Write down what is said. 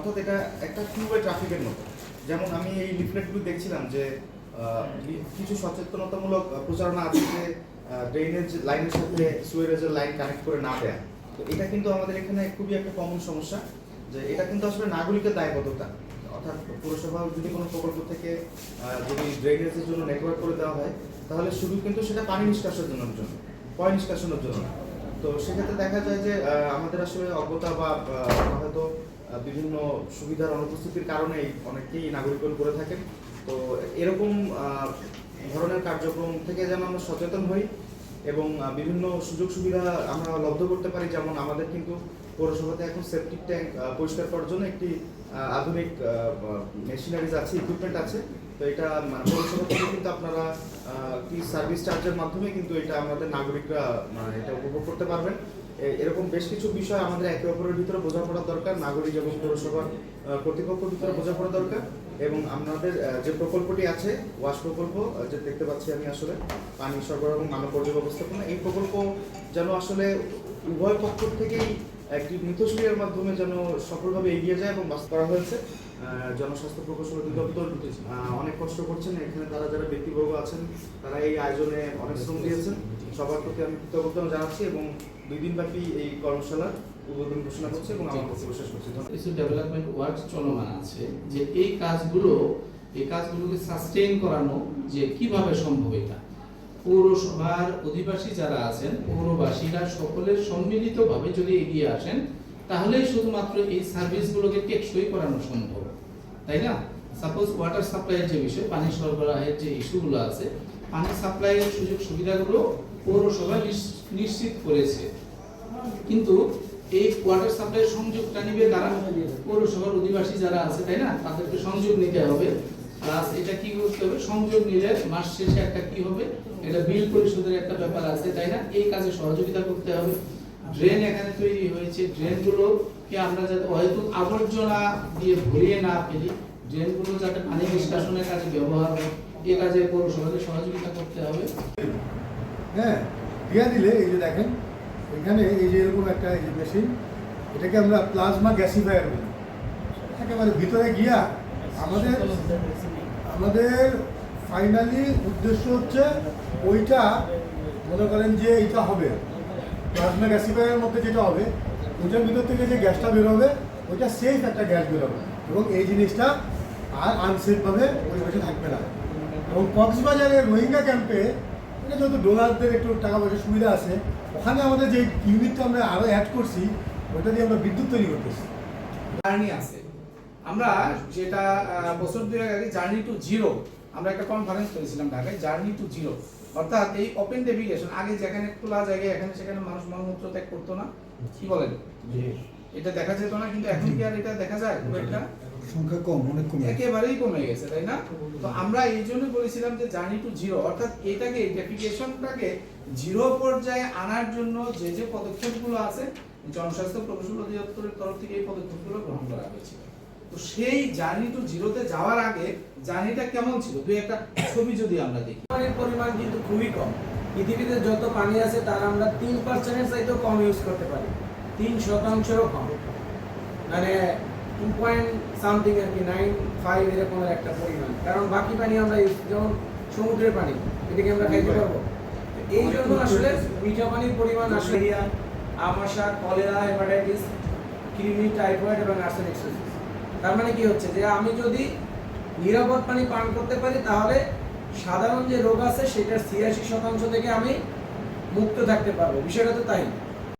অর্থাৎ এটা একটা টু ট্রাফিকের মতো। যেমন আমি এই লিফলেটগুলো দেখছিলাম যে কিছু সচেতনতামূলক প্রচারণা আছে যে ড্রেনেজ লাইনের সাথে সুয়ারেজের লাইন কানেক্ট করে না দেয়া। তো এটা কিন্তু আমাদের এখানে খুবই একটা কমন সমস্যা, যে এটা কিন্তু আসলে নাগরিকের দায়বদ্ধতা। অর্থাৎ পৌরসভা যদি কোনো প্রকল্প থেকে যদি ড্রেনেজের জন্য নেটওয়ার্ক করে দেওয়া হয়, তাহলে শুধু কিন্তু সেটা পানি নিষ্কাশনের জন্য জন্য পয় নিষ্কাশনের জন্য তো সেক্ষেত্রে দেখা যায় যে আমাদের আসলে অজ্ঞতা বা হয়তো বিভিন্ন সুবিধার অনুপস্থিতির কারণেই অনেকেই নাগরিকগণ করে থাকেন। তো এরকম ধরনের কার্যক্রম থেকে যেন আমরা সচেতন হই এবং বিভিন্ন সুযোগ সুবিধা আমরা লব্ধ করতে পারি, যেমন আমাদের কিন্তু পৌরসভাতে এখন সেপটিক ট্যাঙ্ক পরিষ্কার করার জন্য একটি আধুনিক মেশিনারিজ আছে ইকুইপমেন্ট আছে। তো এটা মানে পৌরসভা থেকে কিন্তু আপনারা কি সার্ভিস চার্জের মাধ্যমে কিন্তু এটা আমাদের নাগরিকরা মানে এটা উপভোগ করতে পারবেন। এরকম বেশ কিছু বিষয় আমাদের একে অপরের ভিতরে বোঝাপড়া দরকার নাগরিক এবং পৌরসভার আহ, কর্তৃপক্ষের ভিতরে বোঝাপড়া দরকার এবং আমাদের যে প্রকল্পটি আছে ওয়াশ প্রকল্প যে দেখতে পাচ্ছি আমি আসলে পানি সরবরাহ এবং মানব বর্জ্য ব্যবস্থাপনা এই প্রকল্প যেন আসলে উভয় পক্ষ থেকেই একটি মিথস্ক্রিয়ার মাধ্যমে যেন সফলভাবে এগিয়ে যায় এবং বাস্তব করা হয়েছে। জনস্বাস্থ্য প্রকৌশল অধিদপ্তর অনেক কষ্ট করছেন। এখানে তারা যারা ব্যক্তিবর্গ আছেন, তারা এই আয়োজনে অনেক শ্রম দিয়েছেন। সবার প্রতি আমি কৃতজ্ঞতা জানাচ্ছি এবং দুই দিন ব্যাপী এই কর্মশালার উদ্বোধন ঘোষণা করছে এবং আমার বক্তব্য শেষ করছি। কিছু ডেভেলপমেন্ট ওয়ার্ক চলমান আছে যে এই কাজগুলো, এই কাজগুলোকে সাস্টেইন করানো যে কীভাবে সম্ভব এটা। পৌরসভার অধিবাসী যারা আছেন, পৌরবাসীরা সকলের সম্মিলিতভাবে যদি এগিয়ে আসেন, তাহলেই শুধুমাত্র এই সার্ভিসগুলোকে টেকসই করানো সম্ভব। তাই না? সাপোজ ওয়াটার সাপ্লাইয়ের যে বিষয়, পানি সরবরাহের যে ইস্যুগুলো আছে, পানি সাপ্লাইয়ের সুযোগ সুবিধাগুলো পৌরসভা নিশ্চিত করেছে। কিন্তু এই ওয়াটার সাপ্লাই সংযোগটা নিবে কারা? পৌরসভার অধিবাসী যারা আছে, তাই না? তাদেরকে সংযোগ নিতে হবে। প্লাস এটা কি করতে হবে? সংযোগ নিলে মাস শেষে একটা কি হবে? এটা বিল পরিশোধের একটা ব্যাপার আছে, তাই না? এই কাজে সহযোগিতা করতে হবে। ড্রেন এখানে তৈরি হয়েছে। ড্রেনগুলো কে আমরা যাতে হয়তো আবর্জনা দিয়ে ভরিয়ে না ফেলি ড্রেনগুলো যাতে পানি নিষ্কাশনের কাজে ব্যবহার হয়, এ কাজে পৌরসভাকে সহযোগিতা করতে হবে। হ্যাঁ দিয়া দিলে, এই যে দেখেন, এখানে এই যে এরকম একটা এই মেশিন এটাকে আমরা প্লাজমা গ্যাসিফায়ার বলি। একেবারে ভিতরে গিয়া আমাদের আমাদের ফাইনালি উদ্দেশ্য হচ্ছে ওইটা, মনে করেন যে এইটা হবে। প্লাজমা গ্যাসিফায়ারের মধ্যে যেটা হবে ওইটার ভিতর থেকে যে গ্যাসটা বেরোবে, ওইটা সেফ একটা গ্যাস বেরোবে। এবং এই জিনিসটা আর আনসেফভাবে পরিবেশে থাকবে না। এবং কক্সবাজারের রোহিঙ্গা ক্যাম্পে এটা যেহেতু ডোনারদের একটু টাকা পয়সার সুবিধা আছে, ওখানে আমাদের যে ইউনিটটা আমরা আরও অ্যাড করছি ওটা দিয়ে আমরা বিদ্যুৎ তৈরি করতেছি। জার্নি আছে। আমরা যেটা বছর দুই আগে জার্নি টু জিরো আমরা একটা কনফারেন্স করেছিলাম ঢাকায় জার্নি টু জিরো অর্থাৎ এই ওপেন ডেভিগেশন আগে যেখানে খোলা জায়গায় এখানে সেখানে মানুষ মলমূত্র ত্যাগ করতো না? কি বলেন? এটা দেখা যেত না কিন্তু এখন কি আর এটা দেখা যায়? খুব একটা? সংখ্যা কম অনেক কমে একেবারেই কমে গেছে তাই না? তো আমরা এই জন্য বলেছিলাম যে জার্নি টু জিরো অর্থাৎ এটাকে ডেফিকেশনটাকে জিরো পর্যায়ে আনার জন্য যে যে পদক্ষেপগুলো আছে জনস্বাস্থ্য প্রকৌশল অধিদপ্তরের তরফ থেকে এই পদক্ষেপগুলো গ্রহণ করা হয়েছিল তো সেই জার্নি টু জিরোতে যাওয়ার আগে জার্নিটা কেমন ছিল? দুই একটা ছবি যদি আমরা দেখি। পানির পরিমাণ কিন্তু খুবই কম। পৃথিবীতে যত পানি আছে তার আমরা তিন পার্সেন্টের চাইতেও কম ইউজ করতে পারি। তিন শতাংশেরও কম। মানে টু পয়েন্ট সামথিং আর কি নাইন ফাইভ এরকমের একটা পরিমাণ। কারণ বাকি পানি আমরা যেমন সমুদ্রের পানি এটাকে আমরা খাইতে পারব। এই জন্য আসলে মিঠা পানির পরিমাণ আসলে আমাশা কলেরা হেপাটাইটিস কৃমি টাইফয়েড এবং আর্সেনিক তার মানে কি হচ্ছে যে আমি যদি নিরাপদ পানি পান করতে পারি, তাহলে সাধারণ যে রোগ আছে, সেটার ছিয়াশি শতাংশ থেকে আমি মুক্ত থাকতে পারব। বিষয়টা তো তাই।